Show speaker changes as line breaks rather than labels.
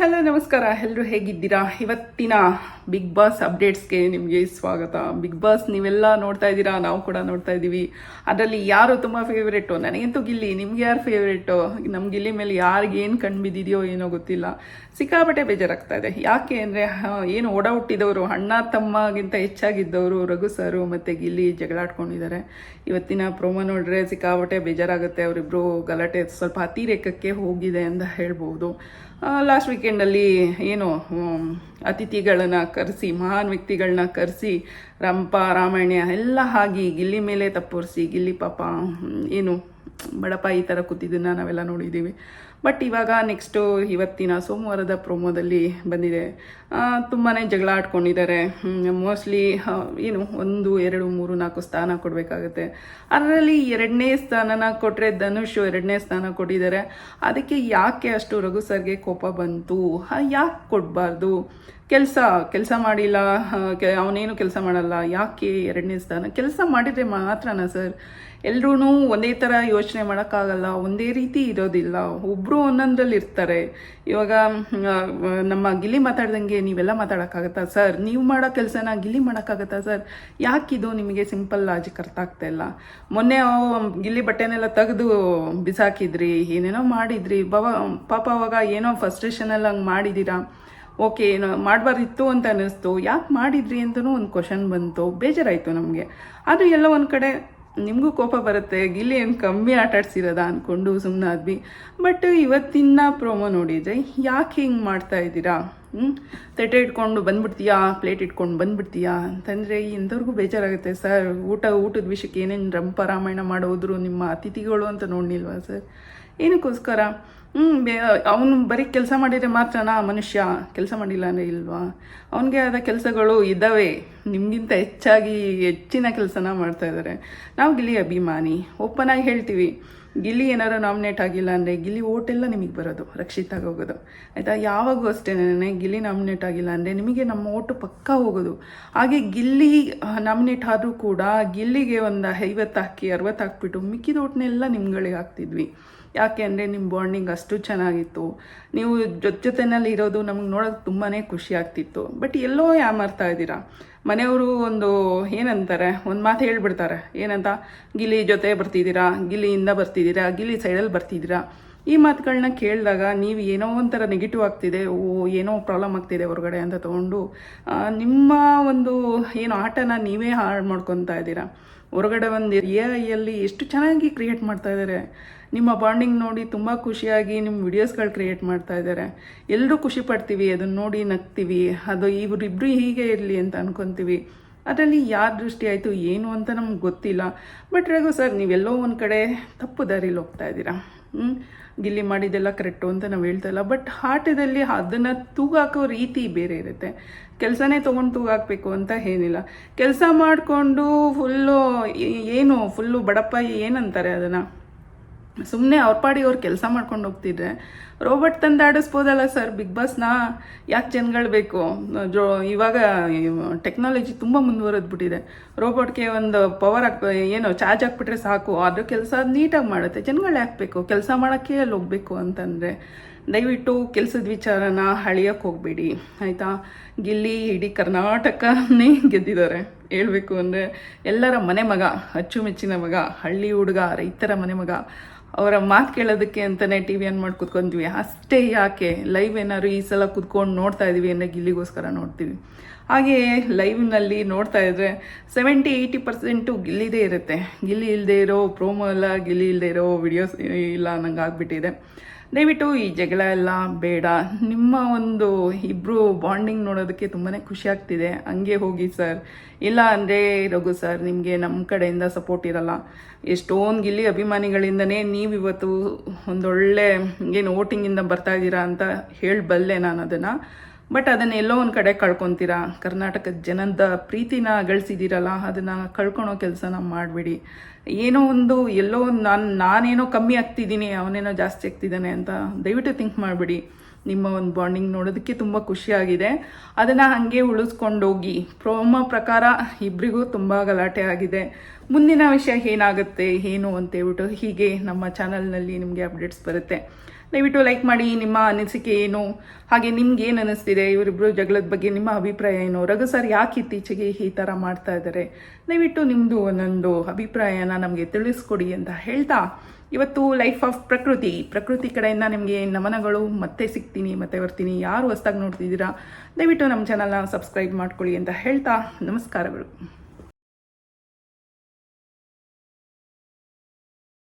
Hello, ನಮಸ್ಕಾರ. ಎಲ್ಲರೂ ಹೇಗಿದ್ದೀರಾ? ಇವತ್ತಿನ ಬಿಗ್ ಬಾಸ್ ಅಪ್ಡೇಟ್ಸ್ಗೆ ನಿಮಗೆ ಸ್ವಾಗತ. ಬಿಗ್ ಬಾಸ್ ನೀವೆಲ್ಲ ನೋಡ್ತಾ ಇದ್ದೀರಾ? ನಾವು ಕೂಡ ನೋಡ್ತಾ ಇದ್ದೀವಿ. ಅದರಲ್ಲಿ ಯಾರು ತುಂಬ ಫೇವ್ರೇಟು ನನಗಂತೂ ಗಿಲ್ಲಿ, ನಿಮ್ಗೆ ಯಾರು ಫೇವ್ರೇಟು ನಮ್ಮ ಗಿಲ್ಲಿ ಮೇಲೆ ಯಾರಿಗೇನು ಕಣ್ಣು ಬಿದ್ದಿದೆಯೋ ಏನೋ ಗೊತ್ತಿಲ್ಲ. ಸಿಕ್ಕಾಪಟ್ಟೆ ಬೇಜಾರಾಗ್ತಾ ಇದೆ. ಯಾಕೆ ಅಂದರೆ ಏನು ಓಡ ಹುಟ್ಟಿದವರು ಅಣ್ಣ ತಮ್ಮಗಿಂತ ಹೆಚ್ಚಾಗಿದ್ದವರು, ರಘು ಸರು ಮತ್ತು ಗಿಲ್ಲಿ ಜಗಳಾಡ್ಕೊಂಡಿದ್ದಾರೆ ಇವತ್ತಿನ ಪ್ರೋಮೋ ನೋಡಿದ್ರೆ ಸಿಕ್ಕಾಪಟ್ಟೆ ಬೇಜಾರಾಗುತ್ತೆ. ಅವರಿಬ್ಬರು ಗಲಾಟೆ ಸ್ವಲ್ಪ ಅತಿರೇಕಕ್ಕೆ ಹೋಗಿದೆ ಅಂತ ಹೇಳ್ಬೋದು. ಲಾಸ್ಟ್ ವೀಕೆಂಡಲ್ಲಿ ಏನು ಅತಿಥಿಗಳನ್ನ ಕರೆಸಿ, ಮಹಾನ್ ವ್ಯಕ್ತಿಗಳನ್ನ ಕರೆಸಿ, ರಂಪ, ರಾಮಾಯಣ ಎಲ್ಲ ಆಗಿ ಗಿಲ್ಲಿ ಮೇಲೆ ತಪ್ಪೋರಿಸಿ, ಗಿಲ್ಲಿ ಪಾಪ ಏನು ಬಡಪ ಈ ಥರ ಕೂತಿದ್ದನ್ನು ನಾವೆಲ್ಲ ನೋಡಿದ್ದೀವಿ. ಬಟ್ ಇವಾಗ ನೆಕ್ಸ್ಟು ಇವತ್ತಿನ ಸೋಮವಾರದ ಪ್ರೋಮೋದಲ್ಲಿ ಬಂದಿದೆ. ತುಂಬಾ ಜಗಳ ಆಡ್ಕೊಂಡಿದ್ದಾರೆ. ಮೋಸ್ಟ್ಲಿ ಏನು, ಒಂದು, ಎರಡು, ಮೂರು, ನಾಲ್ಕು ಸ್ಥಾನ ಕೊಡಬೇಕಾಗತ್ತೆ. ಅದರಲ್ಲಿ ಎರಡನೇ ಸ್ಥಾನನ ಕೊಟ್ಟರೆ ಧನುಷ್ ಎರಡನೇ ಸ್ಥಾನ ಕೊಟ್ಟಿದ್ದಾರೆ. ಅದಕ್ಕೆ ಯಾಕೆ ಅಷ್ಟು ರಘು ಸರ್ಗೆ ಕೋಪ ಬಂತು? ಯಾಕೆ ಕೊಡಬಾರ್ದು? ಕೆಲಸ ಕೆಲಸ ಮಾಡಿಲ್ಲ. ಅವನೇನು ಕೆಲಸ ಮಾಡಲ್ಲ. ಯಾಕೆ ಎರಡನೇ ಸ್ಥಾನ? ಕೆಲಸ ಮಾಡಿದರೆ ಮಾತ್ರನಾ ಸರ್? ಎಲ್ಲರೂ ಒಂದೇ ಥರ ಯೋಚನೆ ಮಾಡೋಕ್ಕಾಗಲ್ಲ, ಒಂದೇ ರೀತಿ ಇರೋದಿಲ್ಲ. ಒಬ್ಬರು ಒಂದೊಂದ್ರಲ್ಲಿ ಇರ್ತಾರೆ. ಇವಾಗ ನಮ್ಮ ಗಿಲ್ಲಿ ಮಾತಾಡ್ದಂಗೆ ನೀವೆಲ್ಲ ಮಾತಾಡೋಕ್ಕಾಗತ್ತಾ ಸರ್? ನೀವು ಮಾಡೋ ಕೆಲಸನ ಗಿಲ್ಲಿ ಮಾಡೋಕ್ಕಾಗತ್ತಾ ಸರ್? ಯಾಕಿದು ನಿಮಗೆ ಸಿಂಪಲ್ ಲಾಜಿಕ್ ಅರ್ಥ ಆಗ್ತಾ ಇಲ್ಲ? ಮೊನ್ನೆ ಗಿಲ್ಲಿ ಬಟ್ಟೆನೆಲ್ಲ ತೆಗೆದು ಬಿಸಾಕಿದ್ರಿ, ಏನೇನೋ ಮಾಡಿದ್ರಿ. ಬವ, ಪಾಪ ಅವಾಗ ಏನೋ ಫಸ್ಟ್ರೇಷನಲ್ಲಿ ಹಂಗೆ ಮಾಡಿದ್ದೀರಾ ಓಕೆ, ಏನು ಮಾಡಬಾರ್ದಿತ್ತು ಅಂತ ಅನ್ನಿಸ್ತು. ಯಾಕೆ ಮಾಡಿದ್ರಿ ಅಂತಲೂ ಒಂದು ಕ್ವಶನ್ ಬಂತು. ಬೇಜಾರಾಯಿತು ನಮಗೆ. ಅದು ಎಲ್ಲ ಒಂದು ಕಡೆ ನಿಮಗೂ ಕೋಪ ಬರುತ್ತೆ. ಗಿಲ್ಲಿ ಏನು ಕಮ್ಮಿ ಆಟ ಆಡ್ಸಿರೋದ ಅಂದ್ಕೊಂಡು ಸುಮ್ಮನಾದ್ವಿ ಬಟ್ ಇವತ್ತಿನ ಪ್ರೋಮೋ ನೋಡಿದರೆ ಯಾಕೆ ಹಿಂಗೆ ಮಾಡ್ತಾ ಇದ್ದೀರಾ? ಹ್ಞೂ ತಟ್ಟೆ ಇಟ್ಕೊಂಡು ಬಂದ್ಬಿಡ್ತೀಯಾ? ಪ್ಲೇಟ್ ಇಟ್ಕೊಂಡು ಬಂದ್ಬಿಡ್ತೀಯಾ? ಅಂತಂದರೆ ಎಂಥವ್ರಿಗೂ ಬೇಜಾರಾಗುತ್ತೆ ಸರ್ ಊಟ, ಊಟದ ವಿಷಯಕ್ಕೆ ಏನೇನು ರಂಪ ರಾಮಾಯಣ ಮಾಡೋದ್ರು ನಿಮ್ಮ ಅತಿಥಿಗಳು ಅಂತ ನೋಡಲಿಲ್ವಾ ಸರ್ ಏನಕ್ಕೋಸ್ಕರ? ಹ್ಞೂ ಅವನು ಬರೀ ಕೆಲಸ ಮಾಡಿದರೆ ಮಾತ್ರನಾ ಮನುಷ್ಯ, ಕೆಲಸ ಮಾಡಿಲ್ಲ ಅಂದರೆ ಇಲ್ವಾ? ಅವನಿಗೆ ಆದ ಕೆಲಸಗಳು ಇದ್ದಾವೆ. ನಿಮಗಿಂತ ಹೆಚ್ಚಾಗಿ ಹೆಚ್ಚಿನ ಕೆಲಸನ ಮಾಡ್ತಾ ಇದ್ದಾರೆ ನಾವು ಗಿಲ್ಲಿ ಅಭಿಮಾನಿ, ಓಪನ್ ಆಗಿ ಹೇಳ್ತೀವಿ. ಗಿಲ್ಲಿ ಏನಾರು ನಾಮಿನೇಟ್ ಆಗಿಲ್ಲ ಅಂದರೆ ಗಿಲ್ಲಿ ಓಟೆಲ್ಲ ನಿಮಗೆ ಬರೋದು ರಕ್ಷಿತಾಗಿ ಹೋಗೋದು. ಆಯಿತಾ? ಯಾವಾಗೂ ಅಷ್ಟೇನೆ ಗಿಲ್ಲಿ ನಾಮಿನೇಟ್ ಆಗಿಲ್ಲ ಅಂದರೆ ನಿಮಗೆ ನಮ್ಮ ಓಟು ಪಕ್ಕ ಹೋಗೋದು. ಹಾಗೆ ಗಿಲ್ಲಿ ನಾಮಿನೇಟ್ ಆದರೂ ಕೂಡ ಗಿಲ್ಲಿಗೆ ಒಂದು ಐವತ್ತು ಹಾಕಿ, ಅರವತ್ತು ಹಾಕ್ಬಿಟ್ಟು ಮಿಕ್ಕಿದ ಓಟ್ನೆಲ್ಲ ನಿಮ್ಗಳಿಗೆ ಹಾಕ್ತಿದ್ವಿ. ಯಾಕೆ ಅಂದರೆ ನಿಮ್ಮ ಬಾಂಡಿಂಗ್ ಅಷ್ಟು ಚೆನ್ನಾಗಿತ್ತು. ನೀವು ಜೊತೆ ಜೊತೆನಲ್ಲಿ ಇರೋದು ನಮಗೆ ನೋಡೋಕೆ ತುಂಬಾ ಖುಷಿ ಆಗ್ತಿತ್ತು. ಬಟ್ ಎಲ್ಲೋ ಯಾಮಾರ್ತಾ ಇದ್ದೀರಾ? ಮನೆಯವರು ಒಂದು ಏನಂತಾರೆ? ಒಂದು ಮಾತು ಹೇಳ್ಬಿಡ್ತಾರೆ. ಏನಂತ? ಗಿಲಿ ಜೊತೆ ಬರ್ತಿದ್ದೀರಾ? ಗಿಲಿಯಿಂದ ಬರ್ತಿದ್ದೀರಾ? ಗಿಲಿ ಸೈಡಲ್ಲಿ ಬರ್ತಿದ್ದೀರಾ? ಈ ಮಾತುಗಳನ್ನ ಕೇಳಿದಾಗ ನೀವು ಏನೋ ಒಂಥರ ನೆಗೆಟಿವ್ ಆಗ್ತಿದೆ, ಓ, ಏನೋ ಪ್ರಾಬ್ಲಮ್ ಆಗ್ತಿದೆ ಹೊರಗಡೆ ಅಂತ ತೊಗೊಂಡು ನಿಮ್ಮ ಒಂದು ಏನು ಆಟನ ನೀವೇ ಹಾಳು ಮಾಡ್ಕೊತಾ ಇದ್ದೀರಾ? ಹೊರಗಡೆ ಒಂದು ಎ ಐಯಲ್ಲಿ ಎಷ್ಟು ಚೆನ್ನಾಗಿ ಕ್ರಿಯೇಟ್ ಮಾಡ್ತಾ ಇದ್ದಾರೆ. ನಿಮ್ಮ ಬಾಂಡಿಂಗ್ ನೋಡಿ ತುಂಬ ಖುಷಿಯಾಗಿ ನಿಮ್ಮ ವಿಡಿಯೋಸ್ಗಳು ಕ್ರಿಯೇಟ್ ಮಾಡ್ತಾ ಇದ್ದಾರೆ. ಎಲ್ಲರೂ ಖುಷಿ ಪಡ್ತೀವಿ ಅದನ್ನು ನೋಡಿ ನಗ್ತೀವಿ, ಅದು ಇವರಿಬ್ಬರು ಹೀಗೆ ಇರಲಿ ಅಂತ ಅನ್ಕೊತೀವಿ. ಅದರಲ್ಲಿ ಯಾರ ದೃಷ್ಟಿ ಆಯಿತು, ಏನು ಅಂತ ನಮ್ಗೆ ಗೊತ್ತಿಲ್ಲ. ಬಟ್ ರಘು ಸರ್ ನೀವೆಲ್ಲೋ ಒಂದು ಕಡೆ ತಪ್ಪು ದಾರಿಲಿ ಹೋಗ್ತಾ ಇದ್ದೀರಾ? ಗಿಲ್ಲಿ ಮಾಡಿದ್ದೆಲ್ಲ ಕರೆಕ್ಟು ಅಂತ ನಾವು ಹೇಳ್ತಾ ಇಲ್ಲ. ಬಟ್ ಆಟದಲ್ಲಿ ಅದನ್ನು ತೂಗಾಕೋ ರೀತಿ ಬೇರೆ ಇರುತ್ತೆ. ಕೆಲಸನೇ ತೊಗೊಂಡು ತೂಗಾಕಬೇಕು ಅಂತ ಏನಿಲ್ಲ. ಕೆಲಸ ಮಾಡಿಕೊಂಡು ಫುಲ್ಲು ಏನು ಫುಲ್ಲು ಬಡಪ್ಪ ಏನಂತಾರೆ ಅದನ್ನು? ಸುಮ್ಮನೆ ಅವ್ರ ಪಾಡಿ ಅವ್ರು ಕೆಲಸ ಮಾಡ್ಕೊಂಡು ಹೋಗ್ತಿದ್ರೆ. ರೋಬೋಟ್ ತಂದು ಆಡಿಸ್ಬೋದಲ್ಲ ಸರ್, ಬಿಗ್ ಬಾಸ್ನ? ಯಾಕೆ ಜನಗಳು ಬೇಕು? ಜೋ, ಇವಾಗ ಟೆಕ್ನಾಲಜಿ ತುಂಬ ಮುಂದುವರೆದ್ಬಿಟ್ಟಿದೆ ರೋಬೋಟ್ಗೆ ಒಂದು ಪವರ್ ಹಾಕ್, ಏನು, ಚಾರ್ಜ್ ಹಾಕ್ಬಿಟ್ರೆ ಸಾಕು. ಅದ್ರ ಕೆಲಸ ನೀಟಾಗಿ ಮಾಡುತ್ತೆ. ಜನಗಳು ಯಾಕೆ ಕೆಲಸ ಮಾಡೋಕ್ಕೆ ಅಲ್ಲಿ ಹೋಗ್ಬೇಕು ಅಂತಂದರೆ, ದಯವಿಟ್ಟು ಕೆಲಸದ ವಿಚಾರನ ಅಳಿಯೋಕ್ಕೆ ಹೋಗಬೇಡಿ. ಆಯಿತಾ? ಗಿಲ್ಲಿ ಇಡೀ ಕರ್ನಾಟಕನೇ ಗೆದ್ದಿದ್ದಾರೆ. ಹೇಳಬೇಕು ಅಂದರೆ, ಎಲ್ಲರ ಮನೆ ಮಗ, ಅಚ್ಚುಮೆಚ್ಚಿನ ಮಗ, ಹಳ್ಳಿ ಹುಡುಗ, ರೈತರ ಮನೆ ಮಗ ಅವರ ಮಾತು ಕೇಳೋದಕ್ಕೆ ಅಂತಲೇ ಟಿ ವಿ ಆನ್ ಮಾಡಿ ಕುತ್ಕೊಂತೀವಿ. ಅಷ್ಟೇ ಯಾಕೆ? ಲೈವ್ ಏನಾದ್ರು ಈ ಸಲ ಕುತ್ಕೊಂಡು ನೋಡ್ತಾ ಇದ್ದೀವಿ ಅಂದರೆ ಗಿಲ್ಲಿಗೋಸ್ಕರ ನೋಡ್ತೀವಿ. ಹಾಗೆಯೇ ಲೈವ್ನಲ್ಲಿ ನೋಡ್ತಾ ಇದ್ರೆ ಸೆವೆಂಟಿ ಏಯ್ಟಿ ಪರ್ಸೆಂಟು ಗಿಲ್ಲಿದೇ ಇರುತ್ತೆ. ಗಿಲ್ಲಿ ಇಲ್ಲದೆ ಇರೋ ಪ್ರೋಮೋ ಎಲ್ಲ ಗಿಲ್ಲಿ ಇಲ್ಲದೆ ಇರೋ ವಿಡಿಯೋಸ್ ಇಲ್ಲ ನಂಗೆ ಆಗ್ಬಿಟ್ಟಿದೆ. ದಯವಿಟ್ಟು ಈ ಜಗಳ ಎಲ್ಲ ಬೇಡ. ನಿಮ್ಮ ಒಂದು ಇಬ್ಬರು ಬಾಂಡಿಂಗ್ ನೋಡೋದಕ್ಕೆ ತುಂಬಾ ಖುಷಿ ಆಗ್ತಿದೆ. ಹಂಗೆ ಹೋಗಿ ಸರ್ ಇಲ್ಲ ಅಂದರೆ ರಘು ಸರ್ ನಿಮಗೆ ನಮ್ಮ ಕಡೆಯಿಂದ ಸಪೋರ್ಟ್ ಇರಲ್ಲ. ಎಷ್ಟೊಂದು ಗಿಲ್ಲಿ ಅಭಿಮಾನಿಗಳಿಂದನೇ ನೀವು ಇವತ್ತು ಒಂದೊಳ್ಳೆ ಏನು ವೋಟಿಂಗಿಂದ ಬರ್ತಾ ಇದ್ದೀರಾ ಅಂತ ಹೇಳಬಲ್ಲೆ ನಾನು ಅದನ್ನು ಬಟ್ ಅದನ್ನ ಎಲ್ಲೋ ಒಂದು ಕಡೆ ಕಳ್ಕೊತೀರಾ? ಕರ್ನಾಟಕದ ಜನದ ಪ್ರೀತಿನ ಗಳಿಸಿದ್ದೀರಲ್ಲ ಅದನ್ನು ಕಳ್ಕೊಳೋ ಕೆಲಸನ ಮಾಡಬೇಡಿ. ಏನೋ ಒಂದು, ಎಲ್ಲೋ ನಾನು, ನಾನೇನೋ ಕಮ್ಮಿ ಆಗ್ತಿದ್ದೀನಿ, ಅವನೇನೋ ಜಾಸ್ತಿ ಆಗ್ತಿದ್ದಾನೆ ಅಂತ ದಯವಿಟ್ಟು ಥಿಂಕ್ ಮಾಡಬೇಡಿ. ನಿಮ್ಮ ಒಂದು ಬಾಂಡಿಂಗ್ ನೋಡೋದಕ್ಕೆ ತುಂಬ ಖುಷಿಯಾಗಿದೆ. ಅದನ್ನು ಹಾಗೆ ಉಳಿಸ್ಕೊಂಡೋಗಿ ಪ್ರೋಮೋ ಪ್ರಕಾರ ಇಬ್ಬರಿಗೂ ತುಂಬ ಗಲಾಟೆ ಆಗಿದೆ. ಮುಂದಿನ ವಿಷಯ ಏನಾಗುತ್ತೆ, ಏನು ಅಂತ ಹೇಳ್ಬಿಟ್ಟು ಹೀಗೆ ನಮ್ಮ ಚಾನಲ್ನಲ್ಲಿ ನಿಮಗೆ ಅಪ್ಡೇಟ್ಸ್ ಬರುತ್ತೆ. ದಯವಿಟ್ಟು ಲೈಕ್ ಮಾಡಿ, ನಿಮ್ಮ ಅನಿಸಿಕೆ ಏನು, ಹಾಗೆ ನಿಮ್ಗೆ ಏನು ಅನಿಸ್ತಿದೆ ಇವರಿಬ್ಬರು ಜಗಳದ ಬಗ್ಗೆ ನಿಮ್ಮ ಅಭಿಪ್ರಾಯ ಏನು, ರಘು ಸರ್ ಯಾಕೆ ಇತ್ತೀಚೆಗೆ ಈ ಥರ ಮಾಡ್ತಾ ಇದ್ದಾರೆ ದಯವಿಟ್ಟು ನಿಮ್ಮದು ಒಂದೊಂದು ಅಭಿಪ್ರಾಯನ ನಮಗೆ ತಿಳಿಸ್ಕೊಡಿ ಅಂತ ಹೇಳ್ತಾ ಇವತ್ತು ಲೈಫ್ ಆಫ್ ಪ್ರಕೃತಿ. ಪ್ರಕೃತಿ ಕಡೆಯಿಂದ ನಿಮಗೆ ನಮನಗಳು. ಮತ್ತೆ ಸಿಗ್ತೀನಿ, ಮತ್ತೆ ಬರ್ತೀನಿ. ಯಾರು ಹೊಸ್ದಾಗಿ ನೋಡ್ತಿದ್ದೀರಾ, ದಯವಿಟ್ಟು ನಮ್ಮ ಚಾನಲ್ನ ಸಬ್ಸ್ಕ್ರೈಬ್ ಮಾಡ್ಕೊಳ್ಳಿ ಅಂತ ಹೇಳ್ತಾ ನಮಸ್ಕಾರಗಳು.